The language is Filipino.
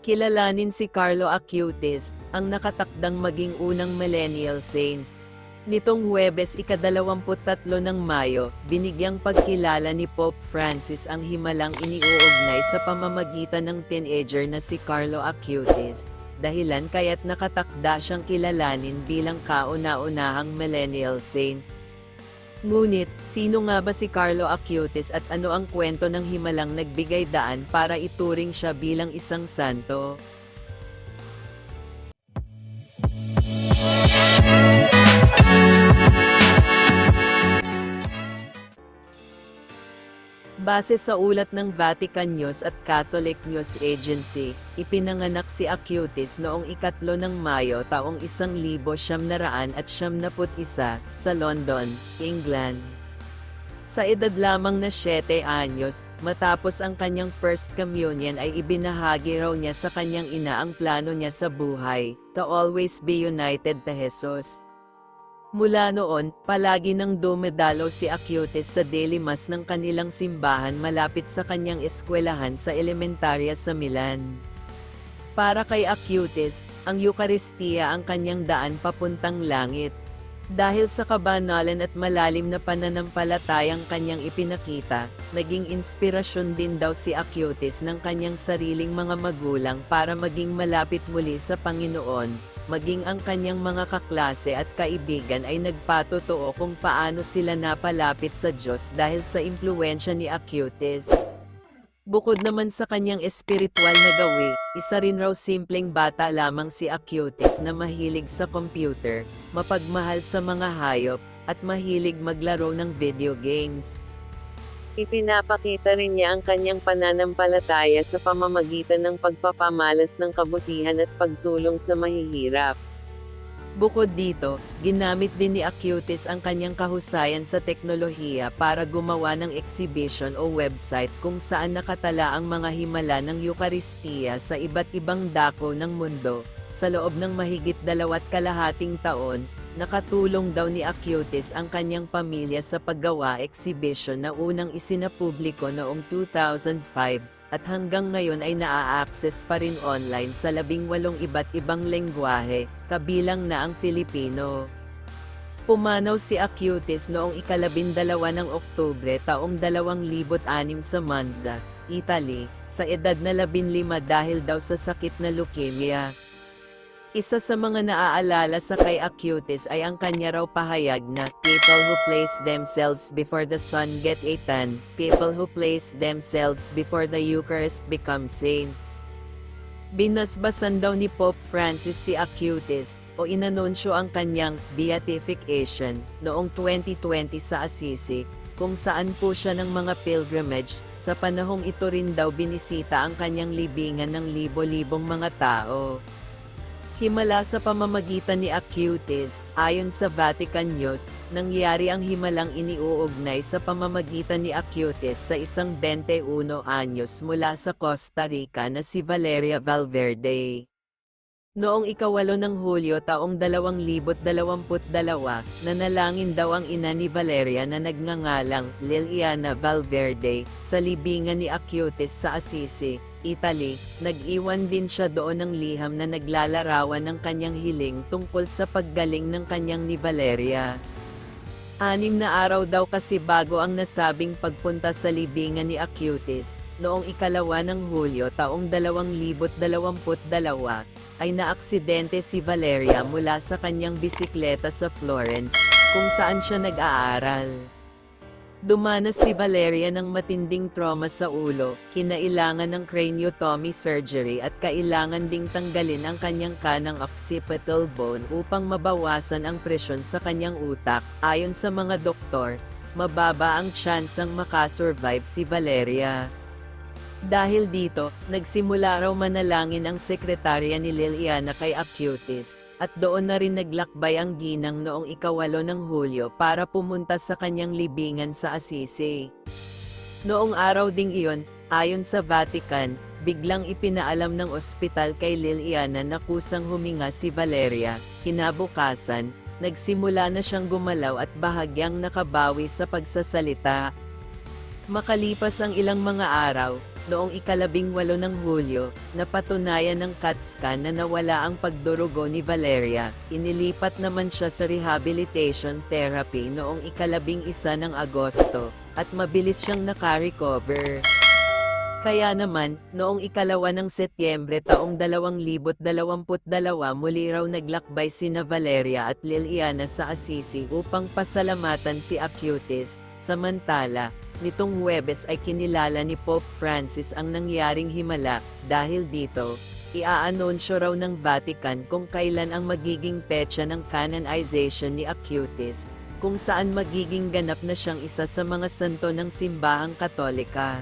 Kilalanin si Carlo Acutis, ang nakatakdang maging unang millennial saint. Nitong Huwebes ikadalawamput-tatlo ng Mayo, binigyang pagkilala ni Pope Francis ang himalang iniuugnay sa pamamagitan ng teenager na si Carlo Acutis, dahilan kaya't nakatakda siyang kilalanin bilang kauna-unahang millennial saint. Ngunit, sino nga ba si Carlo Acutis at ano ang kwento ng himalang nagbigay daan para ituring siya bilang isang santo? Base sa ulat ng Vatican News at Catholic News Agency, ipinanganak si Acutis noong ikatlo ng Mayo taong isang libo siyam na raan at siyam naput isa, sa London, England. Sa edad lamang na 7 anyos, matapos ang kanyang first communion ay ibinahagi raw niya sa kanyang ina ang plano niya sa buhay, to always be united to Jesus. Mula noon, palagi nang dumedalo si Acutis sa daily ng kanilang simbahan malapit sa kanyang eskwelahan sa elementarya sa Milan. Para kay Acutis, ang Eukaristiya ang kanyang daan papuntang langit. Dahil sa kabanalan at malalim na pananampalatayang kanyang ipinakita, naging inspirasyon din daw si Acutis ng kanyang sariling mga magulang para maging malapit muli sa Panginoon, maging ang kanyang mga kaklase at kaibigan ay nagpatotoo kung paano sila napalapit sa Diyos dahil sa impluensya ni Acutis. Bukod naman sa kanyang espiritual na gawi, isa rin raw simpleng bata lamang si Acutis na mahilig sa computer, mapagmahal sa mga hayop, at mahilig maglaro ng video games. Ipinapakita rin niya ang kanyang pananampalataya sa pamamagitan ng pagpapamalas ng kabutihan at pagtulong sa mahihirap. Bukod dito, ginamit din ni Acutis ang kanyang kahusayan sa teknolohiya para gumawa ng exhibition o website kung saan nakatala ang mga himala ng Eukaristiya sa iba't ibang dako ng mundo. Sa loob ng mahigit dalawat kalahating taon, nakatulong daw ni Acutis ang kanyang pamilya sa paggawa exhibition na unang isinapubliko noong 2005 at hanggang ngayon ay naa-access pa rin online sa labing walong iba't ibang lengguwahe, kabilang na ang Filipino. Pumanaw si Acutis noong ikalabindalawa ng Oktubre taong 2006 sa Monza, Italy, sa edad na labinlima dahil daw sa sakit na leukemia. Isa sa mga naaalala sa kay Acutis ay ang kanya raw pahayag na, People who place themselves before the sun get a tan, people who place themselves before the Eucharist become saints. Binasbasan daw ni Pope Francis si Acutis, o inanunsyo ang kanyang beatification, noong 2020 sa Assisi, kung saan po siya ng mga pilgrimage, sa panahong ito rin daw binisita ang kanyang libingan ng libo-libong mga tao. Himala sa pamamagitan ni Acutis, ayon sa Vatican News, nangyari ang himalang iniuugnay sa pamamagitan ni Acutis sa isang 21 anyos mula sa Costa Rica na si Valeria Valverde. Noong ikawalo ng Hulyo taong 2022, nanalangin daw ang ina ni Valeria na nagngangalang Liliana Valverde sa libingan ni Acutis sa Assisi, Italy, nag-iwan din siya doon ng liham na naglalarawan ng kanyang hiling tungkol sa paggaling ng kanyang ni Valeria. Anim na araw daw kasi bago ang nasabing pagpunta sa libingan ni Acutis, noong ikalawa ng Hulyo taong 2022, ay naaksidente si Valeria mula sa kanyang bisikleta sa Florence, kung saan siya nag-aaral. Dumanas si Valeria ng matinding trauma sa ulo, kinailangan ng craniotomy surgery at kailangan ding tanggalin ang kanyang kanang occipital bone upang mabawasan ang presyon sa kanyang utak. Ayon sa mga doktor, mababa ang tsansang makasurvive si Valeria. Dahil dito, nagsimula raw manalangin ang sekretarya ni Liliana kay Acutis, at doon na rin naglakbay ang ginang noong ikawalo ng Hulyo para pumunta sa kanyang libingan sa Assisi. Noong araw ding iyon, ayon sa Vatican, biglang ipinaalam ng ospital kay Liliana na kusang huminga si Valeria, kinabukasan, nagsimula na siyang gumalaw at bahagyang nakabawi sa pagsasalita. Makalipas ang ilang mga araw, noong ikalabing walo ng Hulyo, napatunayan ng CAT scan na nawala ang pagdurugo ni Valeria. Inilipat naman siya sa rehabilitation therapy noong ikalabing isa ng Agosto, at mabilis siyang nakarecover. Kaya naman, noong ikalawa ng Setyembre taong 2022 muli raw naglakbay sina Valeria at Liliana sa Assisi upang pasalamatan si Acutis. Samantala, nitong Huwebes ay kinilala ni Pope Francis ang nangyaring himala, dahil dito, Ia-anunsyo raw ng Vatican kung kailan ang magiging petsa ng canonization ni Acutis, kung saan magiging ganap na siyang isa sa mga santo ng simbahang katolika.